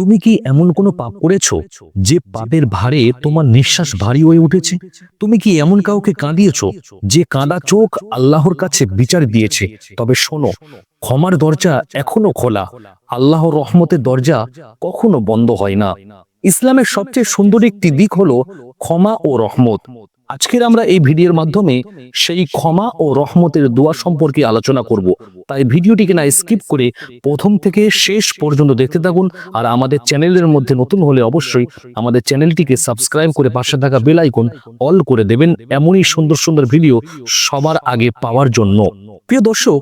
তুমি কি এমন কোনো পাপ করেছ যে পাপের ভারে তোমার নিঃশ্বাস ভারী হয়ে উঠেছে? তুমি কি এমন কাউকে কাঁদিয়েছো যে কাঁদা চোখ আল্লাহর কাছে বিচার দিয়েছে? তবে শোনো, ক্ষমার দরজা এখনও খোলা। আল্লাহ রহমতের দরজা কখনো বন্ধ হয় না। ইসলামের সবচেয়ে সুন্দর একটি দিক হলো ক্ষমা ও রহমত। আজকের আমরা এই ভিডিওর মাধ্যমে সেই ক্ষমা ও রহমতের দোয়া সম্পর্কে আলোচনা করব। তাই ভিডিওটিকে না স্কিপ করে প্রথম থেকে শেষ পর্যন্ত দেখতে থাকুন আর আমাদের চ্যানেলের মধ্যে নতুন হলে অবশ্যই আমাদের চ্যানেলটিকে সাবস্ক্রাইব করে পাশে থাকা বেল আইকন অল করে দেবেন। এমনই সুন্দর সুন্দর ভিডিও সবার আগে পাওয়ার জন্য। প্রিয় দর্শক,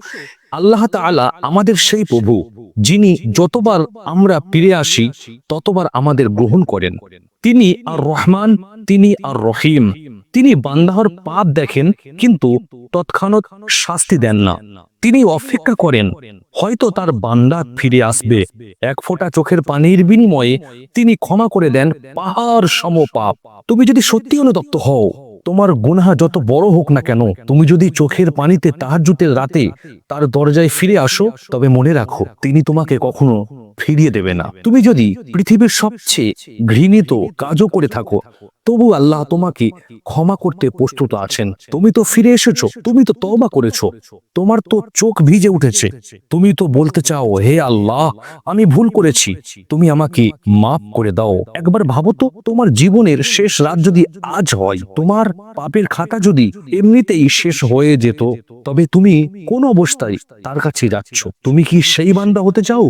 আল্লাহ তাআলা আমাদের সেই প্রভু, যিনি যতবার আমরা ফিরে আসি, ততবার আমাদের গ্রহণ করেন। তিনি আর রহমান, তিনি আর রহিম। তিনি বান্দাহর পাপ দেখেন, কিন্তু তৎক্ষণাৎ শাস্তি দেন না। তিনি অপেক্ষা করেন, হয়তো তার বান্দা ফিরে আসবে। এক ফোঁটা চোখের পানির বিনিময়ে তিনি ক্ষমা করে দেন পাহাড় সম পাপ। তুমি যদি সত্যি অনুতপ্ত হও, তোমার গুনাহা যত বড় হোক না কেন, তুমি যদি চোখের পানিতে তাহাজ্জুতের রাতে তার দরজায় ফিরে আসো, তবে মনে রাখো, তিনি তোমাকে কখনো ফিরিয়ে দেবে না। তুমি যদি পৃথিবীর সবচেয়ে ঘৃণিত কাজও করে থাকো তবু আল্লাহ তোমাকে ক্ষমা করতে প্রস্তুত আছেন। তুমি তো ফিরে এসেছ, তুমি তো তওবা করেছ। তোমার তো চোখ ভিজে উঠেছে। তুমি তো বলতে চাও, হে আল্লাহ, আমি ভুল করেছি। তুমি আমাকে মাফ করে দাও। একবার ভাবো তো, তোমার জীবনের শেষ রাত যদি আজ হয়, তোমার পাপের খাতা যদি এমনিতেই শেষ হয়ে যেত, তবে তুমি কোন অবস্থায় তার কাছে যাচ্ছ? তুমি কি সেই বান্দা হতে চাও,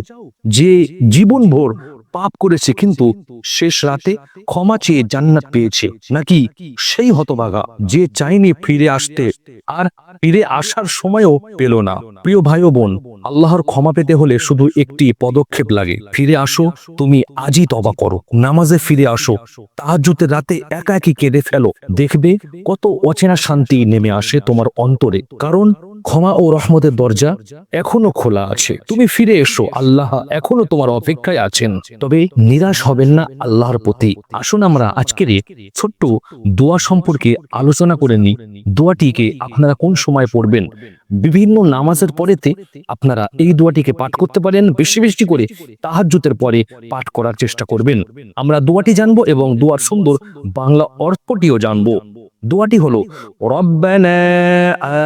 যে জীবন ভোর পাপ করেছে কিন্তু শেষ রাতে ক্ষমা চেয়ে জান্নাত পেয়েছে। নাকি সেই হতভাগা যে চাইনি ফিরে আসতে আর ফিরে আসার সময়ও পেল না। প্রিয় ভাই বোন, আল্লাহর ক্ষমা পেতে হলে শুধু একটি পদক্ষেপ লাগে। ফিরে আসো, তুমি আজই তবা করো। নামাজে ফিরে আসো, তাহাজ্জুদের রাতে একা একই কেঁদে ফেলো। দেখবে কত অচেনা শান্তি নেমে আসে তোমার অন্তরে। কারণ ক্ষমা ও রহমতের দরজা এখনও খোলা আছে। তুমি ফিরে এসো। আল্লাহ এখনও তোমার অপেক্ষায় আছেন। তবে নিরাশ হবেন না আল্লাহর প্রতি। আসুন আমরা আজকের ছোট্ট দোয়া সম্পর্কে আলোচনা করে নিই। দোয়াটিকে আপনারা কোন সময় পড়বেন? বিভিন্ন নামাজের পরেতে আপনারা এই দোয়াটিকে পাঠ করতে পারেন। বেশি বেশি করে তাহাজ্জুতের পরে পাঠ করার চেষ্টা করবেন। আমরা দোয়াটি জানব এবং দোয়ার সুন্দর বাংলা অর্থটিও জানব। দোয়াটি হলো, রব্বানা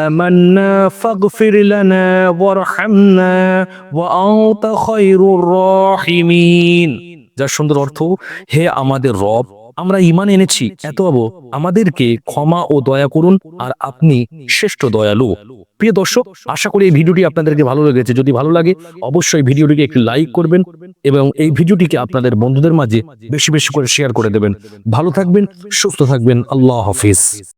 আমান্না ফাগফির লানা ওয়ারহামনা ওয়া আনতা খায়রুর রাহিমিন। যার সুন্দর অর্থ, হে আমাদের রব আমরা ইমান এনেছি। এত আবু আমাদেরকে ক্ষমা ও দয়া করুন আর আপনি শ্রেষ্ঠ দয়ালু। প্রিয় দর্শক আশা করি এই ভিডিওটি আপনাদেরকে ভালো লেগেছে। যদি ভালো লাগে অবশ্যই ভিডিওটিকে একটু লাইক করবেন এবং এই ভিডিওটিকে আপনাদের বন্ধুদের মাঝে বেশি বেশি করে শেয়ার করে দেবেন। ভালো থাকবেন। সুস্থ থাকবেন। আল্লাহ হাফিজ।